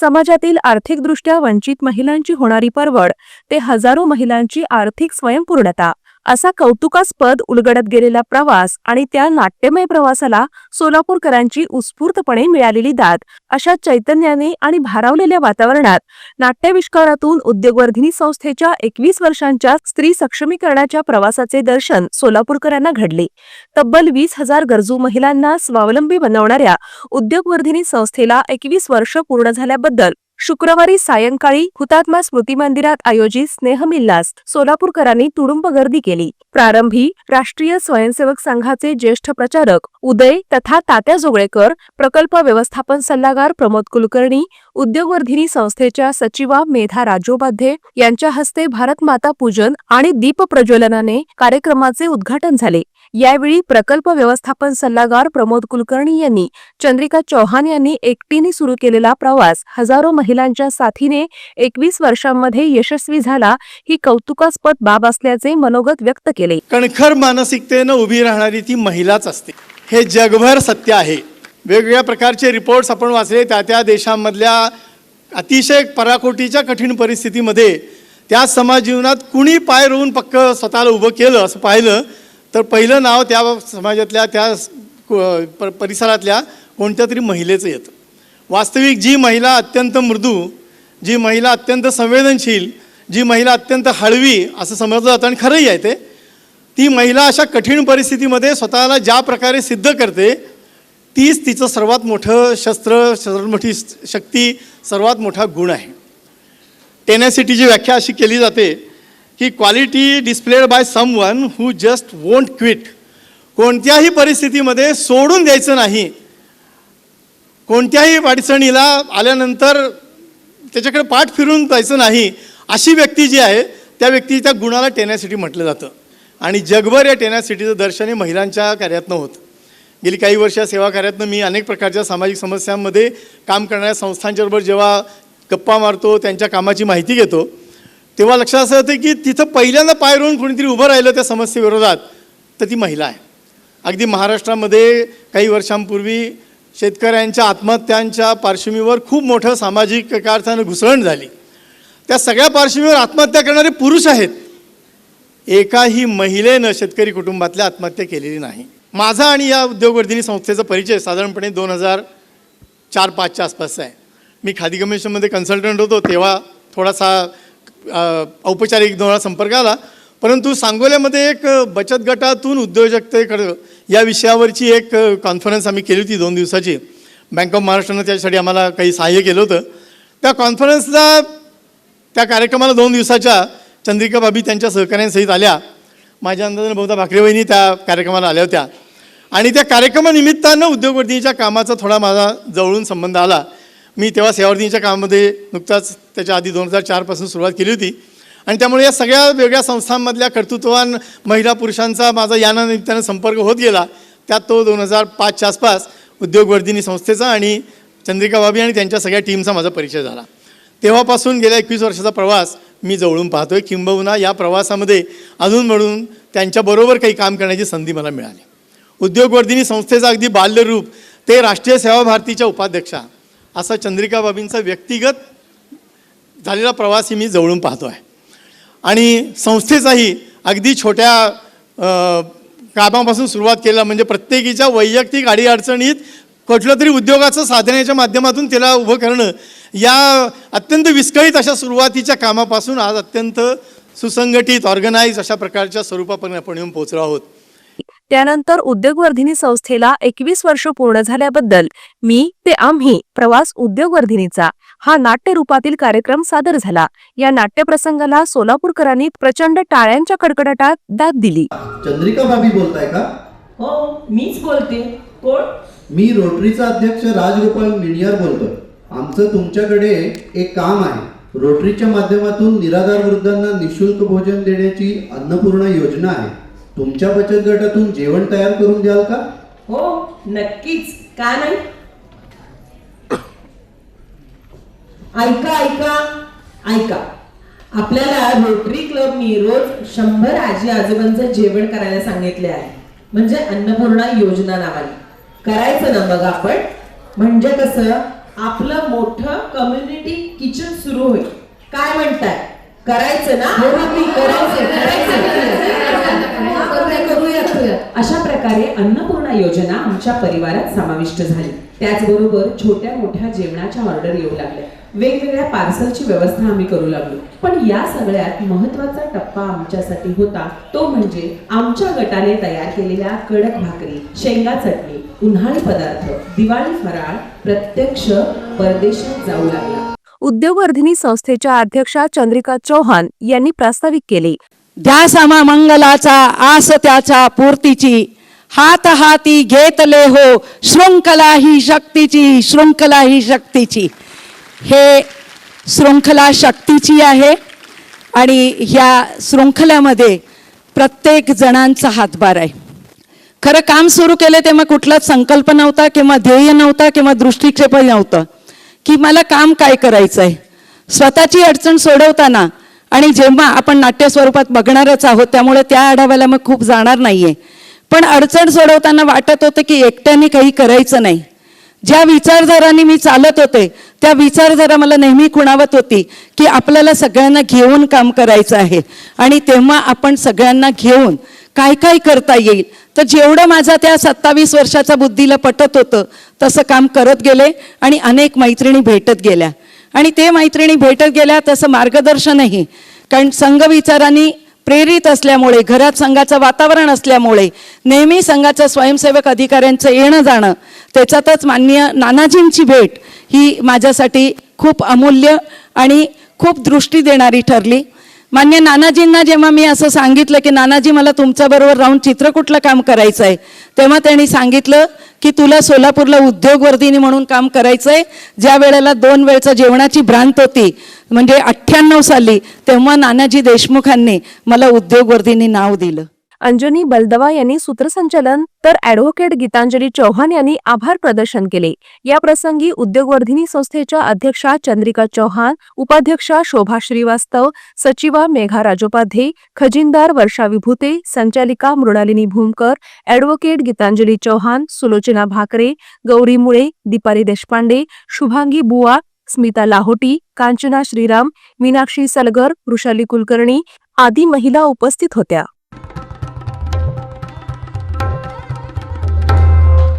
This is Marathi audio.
समाजातील आर्थिकदृष्ट्या वंचित महिलांची होणारी परवड ते हजारो महिलांची आर्थिक स्वयंपूर्णता. असा कौतुकास्पद उलगडत गेलेला प्रवास आणि त्या नाट्यमय प्रवासाला सोलापूरकरांची उत्स्फूर्तपणे मिळालेली दाद अशा चैतन्याने आणि भारावलेल्या वातावरणात नाट्याविष्कारातून उद्योगवर्धिनी संस्थेच्या एकवीस वर्षांच्या स्त्री सक्षमीकरणाच्या प्रवासाचे दर्शन सोलापूरकरांना घडले. तब्बल वीस हजार गरजू महिलांना स्वावलंबी बनवणाऱ्या उद्योगवर्धिनी संस्थेला एकवीस वर्ष पूर्ण झाल्याबद्दल शुक्रवारी सायंकाळी हुतात्मा स्मृती मंदिरात आयोजित स्नेहमिल्लास सोलापूरकरांनी तुडुंब गर्दी केली. प्रारंभी राष्ट्रीय स्वयंसेवक संघाचे ज्येष्ठ प्रचारक उदय तथा तात्या जोगळेकर प्रकल्प व्यवस्थापन सल्लागार प्रमोद कुलकर्णी उद्योगवर्धिनी संस्थेच्या सचिवा मेधा राजोपाध्ये यांच्या हस्ते भारत माता पूजन आणि दीप प्रज्वलनाने कार्यक्रमाचे उद्घाटन झाले. यावेळी प्रकल्प व्यवस्थापन सल्लागार प्रमोद कुलकर्णी यांनी चंद्रिका चौहान यांनी एकटीने सुरू केलेला प्रवास हजारो महिलांच्या साथीने एकवीस वर्षांमध्ये यशस्वी झाला ही कौतुकास्पद बाब असल्याचे मनोगत व्यक्त केले. कणखर मानसिकतेनं उभी राहणारी ती महिलाच असते. हे जगभर सत्य आहे. वेगवेगळ्या प्रकारचे रिपोर्ट्स आपण वाचले त्या त्या देशांमधल्या अतिशय पराकोटीच्या कठीण परिस्थितीमध्ये त्या समाज जीवनात कुणी पाय रोवून पक्क स्वतःला उभं केलं असं पाहिलं तर पहिलं नाव त्या समाजातल्या त्या परिसरातल्या कोणत्या तरी महिलेचं येतं. वास्तविक जी महिला अत्यंत मृदू जी महिला अत्यंत संवेदनशील जी महिला अत्यंत हळवी असं समजलं जातं आणि खरंही आहे ते ती महिला अशा कठीण परिस्थितीमध्ये स्वतःला ज्या प्रकारे सिद्ध करते तीच तिचं सर्वात मोठं शस्त्र सर्वात मोठी शक्ती सर्वात मोठा गुण आहे. टेनॅसिटीची व्याख्या अशी केली जाते की quality displayed by someone who just won't quit कोणत्याही परिस्थितीमध्ये सोडून द्यायचं नाही. कोणत्याही अडचणीला आल्यानंतर त्याच्याकडे पाठ फिरून जायचं नाही अशी व्यक्ती जी आहे त्या व्यक्ती त्या गुणाला टेनॅसिटी म्हटलं जातं. आणि जगभर या टेनॅसिटीचं दर्शन हे महिलांच्या कार्यातनं होतं. गेली काही वर्ष या सेवा कार्यातनं मी अनेक प्रकारच्या सामाजिक समस्यांमध्ये काम करणाऱ्या संस्थांच्याबरोबर जेव्हा गप्पा मारतो त्यांच्या कामाची माहिती घेतो तेव्हा लक्षात असं होतं की तिथं पहिल्यांदा पाय रोवून कोणीतरी उभं राहिलं त्या समस्येविरोधात तर ती महिला आहे. अगदी महाराष्ट्रामध्ये काही वर्षांपूर्वी शेतकऱ्यांच्या आत्महत्यांच्या पार्श्वभूमीवर खूप मोठं सामाजिक एका अर्थानं घुसळण झाली. त्या सगळ्या पार्श्वभूमीवर आत्महत्या करणारे पुरुष आहेत. एकाही महिलेनं शेतकरी कुटुंबातल्या आत्महत्या केलेली नाही. माझा आणि या उद्योगवर्धिनी संस्थेचा परिचय साधारणपणे दोन हजार चार पाचच्या आसपासचा आहे. मी खादी कमिशनमध्ये कन्सल्टंट होतो तेव्हा थोडासा औपचारिक दोन संपर्क आला. परंतु सांगोल्यामध्ये एक बचत गटातून उद्योजकतेकडं या विषयावरची एक कॉन्फरन्स आम्ही केली होती दोन दिवसाची. बँक ऑफ महाराष्ट्रानं त्यासाठी आम्हाला काही सहाय्य केलं होतं. त्या कॉन्फरन्सला त्या कार्यक्रमाला दोन दिवसाच्या चंद्रिका बाबी त्यांच्या सहकाऱ्यांसहित आल्या. माझ्या अंदाजानं बहुधा भाकरे वहिनी त्या कार्यक्रमाला आल्या होत्या. आणि त्या कार्यक्रमानिमित्तानं उद्योगवर्धिनीच्या कामाचा थोडा माझा जवळून संबंध आला. मी तेव्हा सेवावर्धिनीच्या कामामध्ये नुकताच त्याच्या आधी दोन हजार चारपासून सुरुवात केली होती. आणि त्यामुळे या सगळ्या वेगळ्या संस्थांमधल्या कर्तृत्ववान महिला पुरुषांचा माझा यानानिमित्तानं संपर्क होत गेला. त्यात तो दोन हजार पाचच्या आसपास उद्योगवर्धिनी संस्थेचा आणि चंद्रिका बाबी आणि त्यांच्या सगळ्या टीमचा माझा परिचय झाला. तेव्हापासून गेल्या एकवीस वर्षाचा प्रवास मी जवळून पाहतोय. किंबहुना या प्रवासामध्ये अजून म्हणून त्यांच्याबरोबर काही काम करण्याची संधी मला मिळाली. उद्योगवर्धिनी संस्थेचं अगदी बाल्यरूप ते राष्ट्रीय सेवा भारतीच्या उपाध्यक्षा असा चंद्रिका बाबींचा व्यक्तिगत झालेला प्रवासही मी जवळून पाहतो आहे आणि संस्थेचाही अगदी छोट्या कामापासून सुरुवात केला म्हणजे प्रत्येकीच्या वैयक्तिक अडीअडचणीत कुठलं तरी उद्योगाचं साधण्याच्या माध्यमातून त्याला उभं करणं या अत्यंत विस्कळीत अशा सुरुवातीच्या कामापासून आज अत्यंत सुसंघटित ऑर्गनाईज अशा प्रकारच्या स्वरूपापर्यंत आपण येऊन पोहोचलो आहोत. त्यानंतर उद्योगवर्धिनी संस्थेला एकवीस वर्ष पूर्ण झाल्याबद्दल मी ते आम्ही प्रवास उद्योगवर्धिनीचा हा नाट्य रूपातील कार्यक्रम सादर झाला. या नाट्यप्रसंगाला सोलापूरकरांनी प्रचंड टाळ्यांच्या कडकडाटात दाद दिली. चंद्रिका भाभी बोलताय का? हो मीच बोलते. कोण? मी रोटरीचा अध्यक्ष राजगोपाल मिनियार बोलतोय. आमचं तुमच्याकडे एक काम आहे. रोटरीच्या माध्यमातून निराधार वृद्धांना निशुल्क भोजन देण्याची अन्नपूर्णा योजना आहे. तुमच्या बचत गटातून जेवण तयार करून द्याल का? हो नक्कीच. का नाही? ऐका ऐका ऐका. आपल्याला रोटरी क्लबनी रोज शंभर आजी आजोबांचं जेवण करायला सांगितले आहे. म्हणजे अन्नपूर्णा योजना नावाने. करायचं ना मग आपण? म्हणजे कसं? आपलं मोठं कम्युनिटी किचन सुरू होईल. काय म्हणताय? करायचं ना? अशा प्रकारे अन्नपूर्णा योजना आमच्या परिवारात समाविष्ट झाली. त्याचबरोबर छोट्या मोठ्या जेवणाच्या ऑर्डर येऊ लागल्या. वेगवेगळ्या पार्सलची व्यवस्था आम्ही करू लागलो. पण या सगळ्यात महत्त्वाचा टप्पा आमच्यासाठी होता. तो म्हणजे आमच्या गटाने तयार केलेल्या कडक भाकरी शेंगा चटणी उन्हाळी पदार्थ दिवाळी फराळ प्रत्यक्ष परदेशात जाऊ लागला. उद्योगवर्धिनी संस्थेच्या अध्यक्षा चंद्रिका चौहान यांनी प्रास्ताविक केले. ध्यासमा मंगलाचा आस त्याच्या पूर्तीची. हात हाती घेतले हो शृंखला ही शक्तीची शृंखला ही शक्तीची. हे शृंखला शक्तीची आहे आणि ह्या शृंखल्यामध्ये प्रत्येक जणांचा हातभार आहे. खरं काम सुरू केलं तेव्हा कुठलाच संकल्प नव्हता किंवा ध्येय नव्हता किंवा दृष्टिक्षेपही नव्हतं. की मला काम काय करायचं आहे स्वतःची अडचण सोडवताना आणि जेव्हा आपण नाट्य स्वरूपात बघणारच आहोत त्यामुळे त्या आढाव्याला मग खूप जाणार नाहीये. पण अडचण सोडवताना वाटत होतं की एकट्याने काही करायचं नाही. ज्या विचारधारांनी मी चालत होते त्या विचारधारा मला नेहमी खुणावत होती की आपल्याला सगळ्यांना घेऊन काम करायचं आहे. आणि तेव्हा आपण सगळ्यांना घेऊन काय काय करता येईल? तर जेवढं माझा त्या सत्तावीस वर्षाच्या बुद्धीला पटत होतं तसं काम करत गेले आणि अनेक मैत्रिणी भेटत गेल्या. आणि ते मैत्रिणी भेटत गेल्या तसं मार्गदर्शनही. कारण संघ विचारांनी प्रेरित असल्यामुळे घरात संघाचं वातावरण असल्यामुळे नेहमी संघाचं स्वयंसेवक अधिकाऱ्यांचं येणं जाणं त्याच्यातच माननीय नानाजींची भेट ही माझ्यासाठी खूप अमूल्य आणि खूप दृष्टी देणारी ठरली. मान्य नानाजींना जेव्हा मी असं सांगितलं की नानाजी मला तुमच्याबरोबर राहून चित्रकूटलं काम करायचं आहे तेव्हा त्यांनी सांगितलं की तुला सोलापूरला उद्योगवर्धिनी म्हणून काम करायचं आहे ज्या वेळेला दोन वेळचं जेवणाची भ्रांत होती म्हणजे अठ्ठ्याण्णव साली तेव्हा नानाजी देशमुखांनी मला उद्योगवर्धिनी नाव दिलं. अंजनी बलदवा यांनी सूत्रसंचालन तर ॲडव्होकेट गीतांजली चौहान यांनी आभार प्रदर्शन केले. या प्रसंगी उद्योगवर्धिनी संस्थेच्या अध्यक्षा चंद्रिका चौहान उपाध्यक्षा शोभा श्रीवास्तव सचिवा मेघा राजोपाध्ये खजिनदार वर्षा विभूते संचालिका मृणालिनी भूमकर ॲडव्होकेट गीतांजली चौहान सुलोचना भाकरे गौरी मुळे दीपाली देशपांडे शुभांगी बुवा स्मिता लाहोटी कांचना श्रीराम मीनाक्षी सलगर वृषाली कुलकर्णी आदी महिला उपस्थित होत्या.